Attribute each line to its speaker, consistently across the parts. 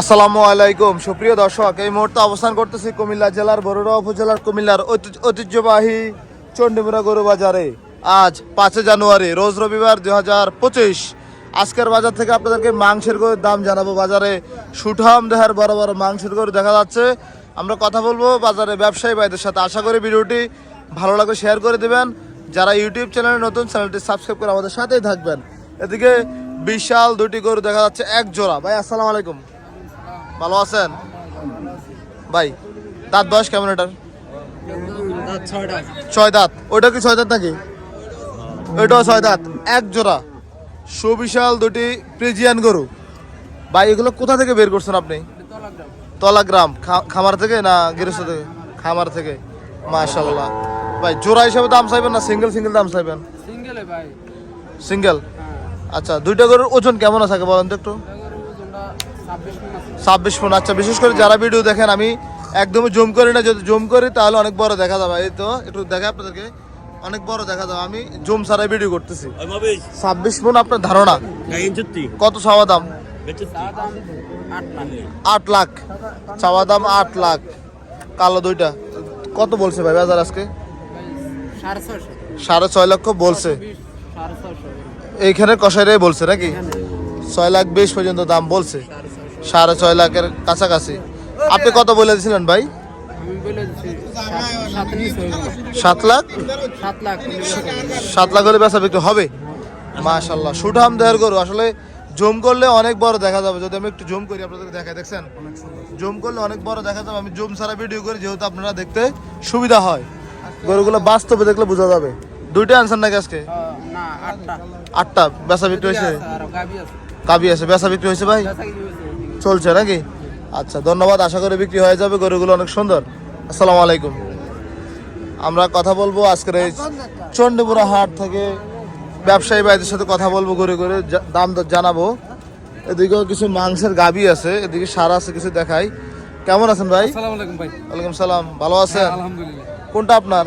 Speaker 1: আসসালামু আলাইকুম। সুপ্রিয় দর্শক, এই মুহূর্তে অবস্থান করতেছি কুমিল্লা জেলার বরুড়া উপজেলার কুমিল্লার ঐতিহ্যবাহী চণ্ডীমুড়া গরু বাজারে। আজ পাঁচই জানুয়ারি, রোজ রবিবার দুই হাজার পঁচিশ। আজকের বাজার থেকে আপনাদেরকে মাংসের গরুর দাম জানাব। বাজারে সুঠাম দেহার বড় বড় মাংসের গরু দেখা যাচ্ছে। আমরা কথা বলব বাজারে ব্যবসায়ী ভাইদের সাথে। আশা করি ভিডিওটি ভালো লাগলে শেয়ার করে দেবেন। যারা ইউটিউব চ্যানেলে নতুন চ্যানেলটি সাবস্ক্রাইব করে আমাদের সাথেই থাকবেন। এদিকে বিশাল দুটি গরু দেখা যাচ্ছে, এক জোড়া। ভাই, আসসালামু আলাইকুম। ভালো আছেন? ভাই দাঁত বয়স কেমন এটার? ছয় দাঁত। ওইটা কি ছয় দাঁত নাকি? ওইটাও ছয় দাঁত। এক জোড়া। সুবিশাল দুটি প্রেজিয়ান গরু। ভাই এগুলো কোথা থেকে বের করছেন আপনি? তলা গ্রাম খামার থেকে না গৃহস্থ থেকে? খামার থেকে। মাশাল্লাহ ভাই জোড়া হিসাবে দাম চাইবেন না সিঙ্গেল সিঙ্গেল দাম চাইবেন?
Speaker 2: ভাই।
Speaker 1: সিঙ্গেল আচ্ছা দুইটা গরুর ওজন কেমন আছে বলেন তো একটু।
Speaker 2: ছাব্বিশ
Speaker 1: ফোন আচ্ছা বিশেষ করে যারা ভিডিও দেখেন আমি একদমই জুম করি না যদি জুম করি তাহলে অনেক বড় দেখা যাবে। এই তো একটু দেখা আপনাদেরকে অনেক বড় দেখা যাবে। আমি জুম ছাড়াই ভিডিও করতেছি। ছাব্বিশ ফোন আপনার ধারণা? কত চাওয়া দাম?
Speaker 2: আট লাখ।
Speaker 1: চাওয়া দাম আট লাখ। কালো দুইটা। কত বলছে ভাই বাজার আজকে?
Speaker 2: সাড়ে
Speaker 1: ছয় লক্ষ বলছে। এইখানে কষাইরাই বলছে নাকি? ছয় লাখ বিশ পর্যন্ত দাম বলছে।
Speaker 2: সাড়ে
Speaker 1: ছয় লাখের কাছাকাছি। আপনি কত বলে দিয়েছিলেন ভাই?
Speaker 2: সাত-
Speaker 1: লাখ?
Speaker 2: সাত লাখ হলে বেচা
Speaker 1: বিক্রি হবে। মাশাল্লাহ সুঠাম দেহের গরু। আসলে জুম করলে অনেক বড় দেখা যাবে। যদি আমি একটু জুম করি আপনাদের দেখাই দেখছেন? জুম করলে অনেক বড় দেখা যাবে। আমি জুম ছাড়া ভিডিও করি যেহেতু আপনারা দেখতে সুবিধা হয়। গরুগুলো বাস্তবে দেখলে বোঝা যাবে। দুইটা আনসার নাকি আজকে?
Speaker 2: না আটটা।
Speaker 1: আটটা। বেচা বিক্রি হয়েছে? কাবি আছে। বেচা বিক্রি হয়েছে ভাই? চলছে নাকি? আচ্ছা ধন্যবাদ। আশা করি বিক্রি হয়ে যাবে। গরুগুলো অনেক সুন্দর। আসসালামু আলাইকুম। আমরা কথা বলব আজকের এই চণ্ডীপুরা হাট থেকে ব্যবসায়ী ভাইদের সাথে কথা বলব ঘুরে ঘুরে দাম দর জানাব। এদিকেও কিছু মাংসের গাবি আছে। এদিকে সার আছে কিছু দেখাই। কেমন আছেন ভাই? ওয়ালাইকুম সালাম। ভালো আছেন? কোনটা আপনার।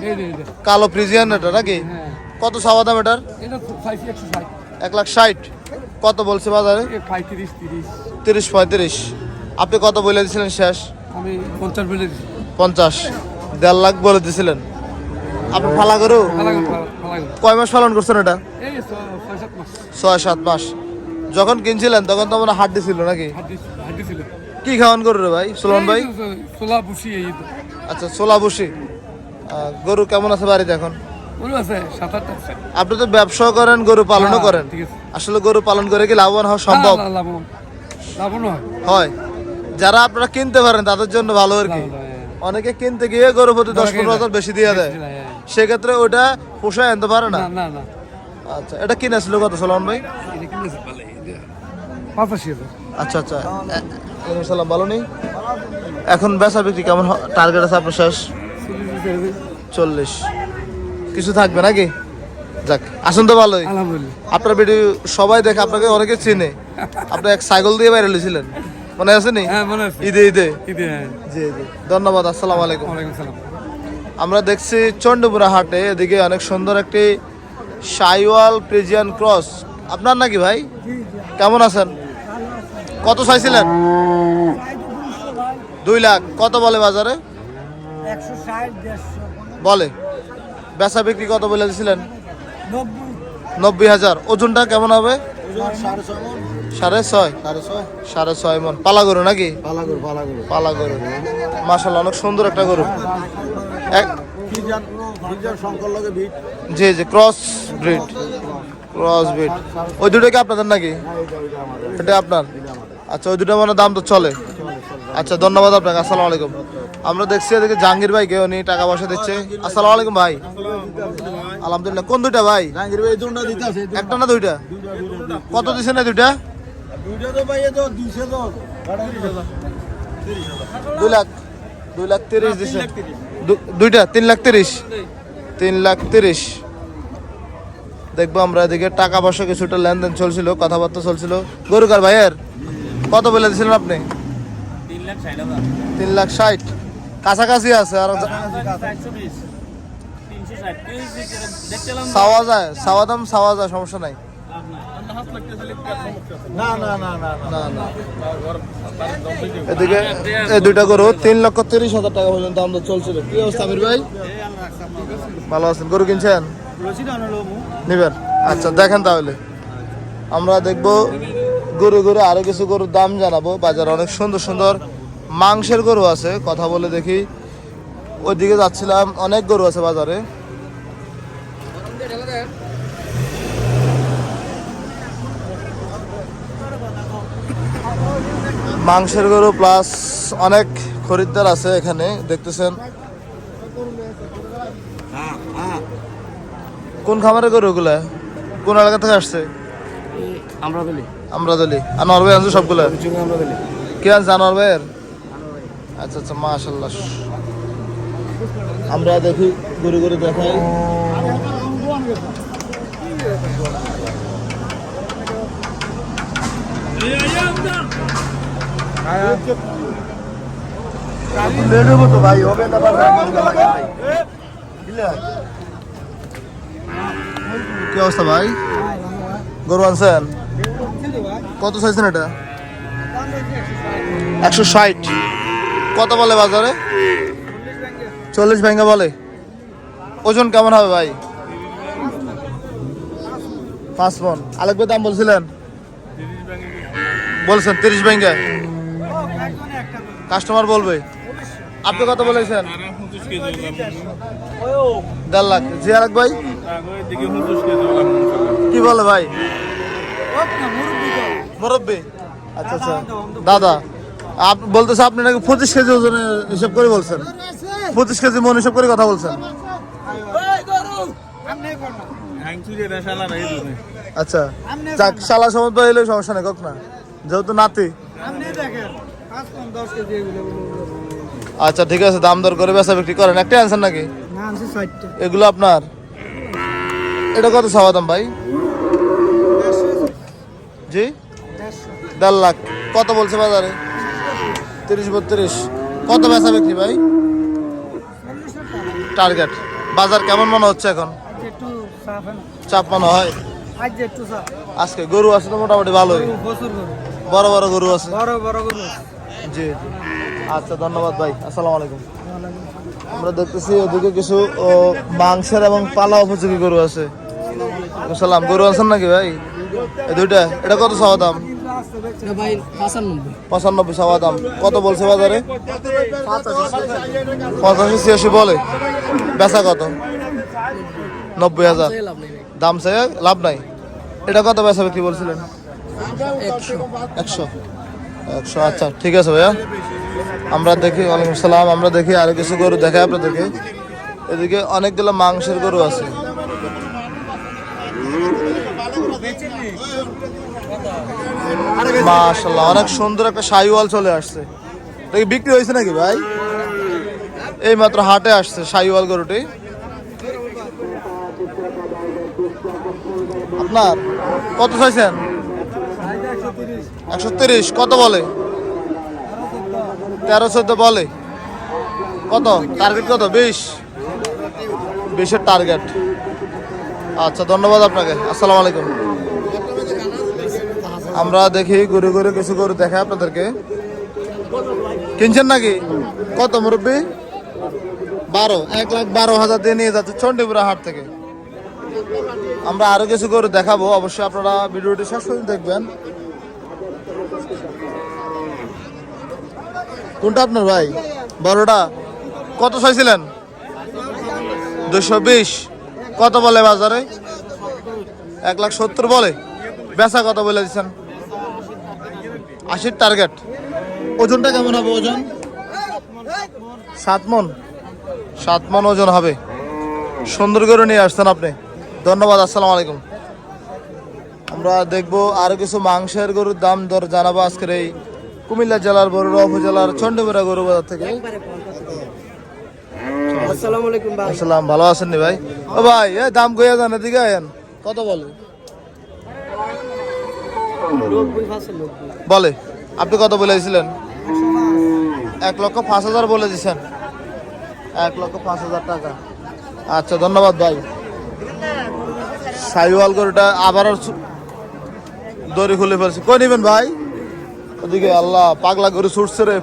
Speaker 1: কালো ফ্রিজিয়ান এটা নাকি?
Speaker 2: হ্যাঁ।
Speaker 1: কত চাওয়া দাম এটার? এক লাখ ষাট। কত বলছে বাজারে?
Speaker 2: তিরিশ তিরিশ।
Speaker 1: তিরিশ পঁয়ত্রিশ। আপনি কত বলে দিয়েছিলেন শেষ?
Speaker 2: আমি পঞ্চাশ বলে
Speaker 1: পঞ্চাশ। দেড় লাখ বলে দিয়েছিলেন আপনি ফালা করু কয় মাস পালন করছেন এটা?
Speaker 2: ছয় সাত মাস।
Speaker 1: যখন কিনছিলেন তখন তো আমার হাড্ডি ছিল নাকি? কি খাওয়ান গরু রে ভাই? সুলন ভাই?
Speaker 2: সোলা
Speaker 1: আচ্ছা ছোলা বসি গরু কেমন আছে বাড়িতে এখন? আপনি তো ব্যবসা করেন গরু পালনও
Speaker 2: হ্যাঁ,
Speaker 1: করেন। আসলে গরু পালন করে কি লাভবান হওয়া সম্ভব?
Speaker 2: হয়।
Speaker 1: যারা আপনারা কিনতে পারেন তাদের জন্য ভালো আর কি।
Speaker 2: হয়।
Speaker 1: অনেকে কিনতে গিয়ে গরু প্রতি দশ পনেরো হাজার বেশি দিয়ে দেয়।
Speaker 2: হ্যাঁ।
Speaker 1: সেক্ষেত্রে ওটা পোষায় আনতে পারে না? আচ্ছা এটা কিনেছিল কত সোলন ভাই? আচ্ছা আচ্ছা। সালাম ভালো নেই? এখন বেচা বিক্রি কেমন টার্গেট আছে আপনার শেষ? চল্লিশ। কিছু থাকবে নাকি? যাক আসুন তো ভালোই।
Speaker 2: আলহামদুলিল্লাহ।
Speaker 1: আপনার ভিডিও সবাই দেখে আপনাকে অনেকে চিনে। আপনি এক সাইকেল দিয়ে বাইরে লিছিলেন মনে আছে নি?
Speaker 2: হ্যাঁ মনে আছে।
Speaker 1: ঈদে ঈদে।
Speaker 2: ঈদে হ্যাঁ।
Speaker 1: জি জি। ধন্যবাদ আসসালামু আলাইকুম।
Speaker 2: ওয়ালাইকুম সালাম।
Speaker 1: আমরা দেখছি চন্ডীপুরা হাটে এদিকে অনেক সুন্দর একটি সাইওয়াল প্রেজিয়ান ক্রস আপনার নাকি ভাই? কেমন আছেন? কত চাইছিলেন? দুই লাখ। কত বলে বাজারে? বলে। বেচা বিক্রি কত বলে দিয়েছিলেন
Speaker 3: নব্বই।
Speaker 1: হাজার। ওজনটা কেমন হবে?
Speaker 3: সাড়ে ছয়
Speaker 1: সাড়ে ছয়? মন। পালা গরু নাকি
Speaker 3: পালা
Speaker 1: গরু মাসাল্লাহ অনেক সুন্দর একটা গরু। জি জি ক্রস ব্রিড। Cross breed. ওই দুটো কি আপনাদের নাকি? এটা আপনার? আচ্ছা ওই দুটো মানে দাম তো চলে। আচ্ছা ধন্যবাদ আপনাকে। আসসালামু আলাইকুম। আমরা দেখছি এদিকে জাহাঙ্গীর ভাইকে উনি টাকা পয়সা দিচ্ছে। আসসালামু আলাইকুম ভাই। আলহামদুলিল্লাহ কোন দুইটা ভাই?
Speaker 3: জাহাঙ্গীর ভাই দুটা
Speaker 1: একটা না দুইটা? কত দিচ্ছেন না দুইটা?
Speaker 3: দুইটা তো ভাই তো
Speaker 1: লাখ দুই লাখ তিরিশ দিচ্ছে দুইটা তিন লাখ তিরিশ। তিন লাখ তিরিশ। দেখব আমরা এদিকে টাকা পয়সা কিছুটা লেনদেন চলছিল কথাবার্তা চলছিল। গরুকার ভাইয়ের? কত বলে দিয়েছিলেন আপনি?
Speaker 2: তিন লাখ ষাট।
Speaker 1: কাছাকাছি আছে আর সাওয়া যায় সাওয়া দাম সাওয়া যায় সমস্যা নাই। এদিকে এই দুইটা গরু তিন লক্ষ তিরিশ হাজার টাকা পর্যন্ত দাম দর চলছিল। কি অবস্থা আমির ভাই? ভালো আছেন গরু কিনছেন? নিবেন? আচ্ছা দেখেন তাহলে। আমরা দেখব গরু গরু আরও কিছু গরুর দাম জানাব। বাজারে অনেক সুন্দর সুন্দর। মাংসের গরু আছে কথা বলে দেখি। ওইদিকে যাচ্ছিলাম অনেক গরু আছে বাজারে। মাংসের গরু প্লাস অনেক খরিদ্দার আছে এখানে দেখতেছেন। কোন খামারের গরু ওগুলা কোন এলাকা থেকে আসছে?
Speaker 2: আমরা বলি
Speaker 1: আমরা দলি আর নরবে আনছো সবগুলা? কে আনছে আনোয়ার ভাইয়ের আচ্ছা আচ্ছা মাশাল্লাহ আমরা দেখি গরু গরু দেখাই।
Speaker 3: তো ভাই হবে না
Speaker 1: কি অবস্থা ভাই? গরু আনছেন? কত চাইছেন এটা? একশো ষাট। কত বলে বাজারে? চল্লিশ ভেঙে বলে। ওজন কেমন হবে ভাই? পাঁচ মন। আরেকবার দাম বলছিলেন? বলছেন তিরিশ ভেঙে কাস্টমার বলবে। আপনি কত বলেছেন? দেড় লাখ। জি আরেক ভাই। কি বলে ভাই? মুরব্বী। আচ্ছা আচ্ছা। দাদা। বলতেছে আপনি নাকি পঁচিশ কেজি ওজনে হিসাব করে বলছেন। পঁচিশ কেজি মন হিসাব করে কথা বলছেন। আচ্ছা যাক, শালা সময় তো এলে সমস্যা নেই কক না যেহেতু নাতি। আচ্ছা ঠিক আছে, দাম দর করে বেচা বিক্রি করেন। একটা আনছেন নাকি? এগুলো আপনার? এটা কত চাওয়া দাম ভাই? জি? দেড় লাখ। কত বলছে বাজারে? তিরিশ বত্রিশ। কত বেচা বিক্রি ভাই? টার্গেট বাজার কেমন মনে হচ্ছে এখন? চাপ মনে হয়? আজকে গরু আছে তো মোটামুটি ভালোই। বড় বড় গরু আছে।
Speaker 2: বড় বড় গরু
Speaker 1: জি জি। আচ্ছা ধন্যবাদ ভাই। আসসালামু আলাইকুম। আমরা দেখতেছি ওদিকে কিছু মাংসের এবং পালা উপযোগী গরু আছে। সালাম গরু আছেন নাকি ভাই? দুইটা। এটা কত চাওয়া দাম?
Speaker 2: পাঁচানব্বই।
Speaker 1: চাওয়া দাম। কত বলছে বাজারে? পঁচাশি ছিয়াশি বলে। বেচা কত? নব্বই হাজার। দাম চাই লাভ নাই? এটা কত বেচা বিক্রি বলছিলেন?
Speaker 2: একশো।
Speaker 1: একশো। একশো আচ্ছা ঠিক আছে ভাইয়া। আমরা দেখি ওয়ালাইকুম সালাম। আমরা দেখি আরও কিছু গরু দেখাই আপনাদেরকে। এদিকে অনেকগুলো মাংসের গরু আছে। মাশাল্লাহ অনেক সুন্দর একটা শাহিওয়াল চলে আসছে। কি বিক্রি হয়েছে নাকি ভাই? এই মাত্র হাটে আসছে শাহিওয়াল গরুটি। আপনার, কত চাইছেন? একশো তিরিশ। কত বলে? তেরো চোদ্দ বলে। কত? টার্গেট কত? বিশ? বিশের টার্গেট। আচ্ছা ধন্যবাদ আপনাকে। আসসালামু আলাইকুম। আমরা দেখি গরু ঘুরে কিছু গরু দেখাই আপনাদেরকে। কিনছেন নাকি? কত মুরব্বী? বারো, এক লাখ বারো হাজার দিয়ে নিয়ে যাচ্ছে চণ্ডীপুরা হাট থেকে। আমরা আরও কিছু গরু দেখাবো, অবশ্যই আপনারা ভিডিওটি শেষ পর্যন্ত দেখবেন। কোনটা আপনার ভাই? বড়টা? কত চাইছিলেন? দুশো বিশ। কত বলে বাজারে? এক লাখ সত্তর বলে? বেচা কত বলে দিচ্ছেন? আশির টার্গেট ওজনটা কেমন হবে ওজন? সাত মন। সাত মন ওজন হবে। সুন্দর করে নিয়ে আসছেন আপনি। ধন্যবাদ আসসালামু আলাইকুম। আমরা দেখব আরও কিছু মাংসের গরুর দাম দর জানাব আজকের এই কুমিল্লা জেলার বড়ুয়া উপজেলার চন্ডীপুরা গরু বাজার থেকে।
Speaker 2: আসসালামু আলাইকুম ভাই।
Speaker 1: আসসালাম ভালো আছেন নি ভাই? ও ভাই এ দাম কইয়া জান এদিকে আয়েন। কত বলে? বলে আপনি কত বলেছিলেন? এক লক্ষ পাঁচ হাজার বলে দিছেন। এক লক্ষ পাঁচ হাজার টাকা। আচ্ছা ধন্যবাদ ভাই। সাইওয়াল গরুটা আবার দড়ি খুলে ফেলছে। কই নেবেন ভাই? ওদিকে আল্লাহ পাগলা গরু ছুটছে রে।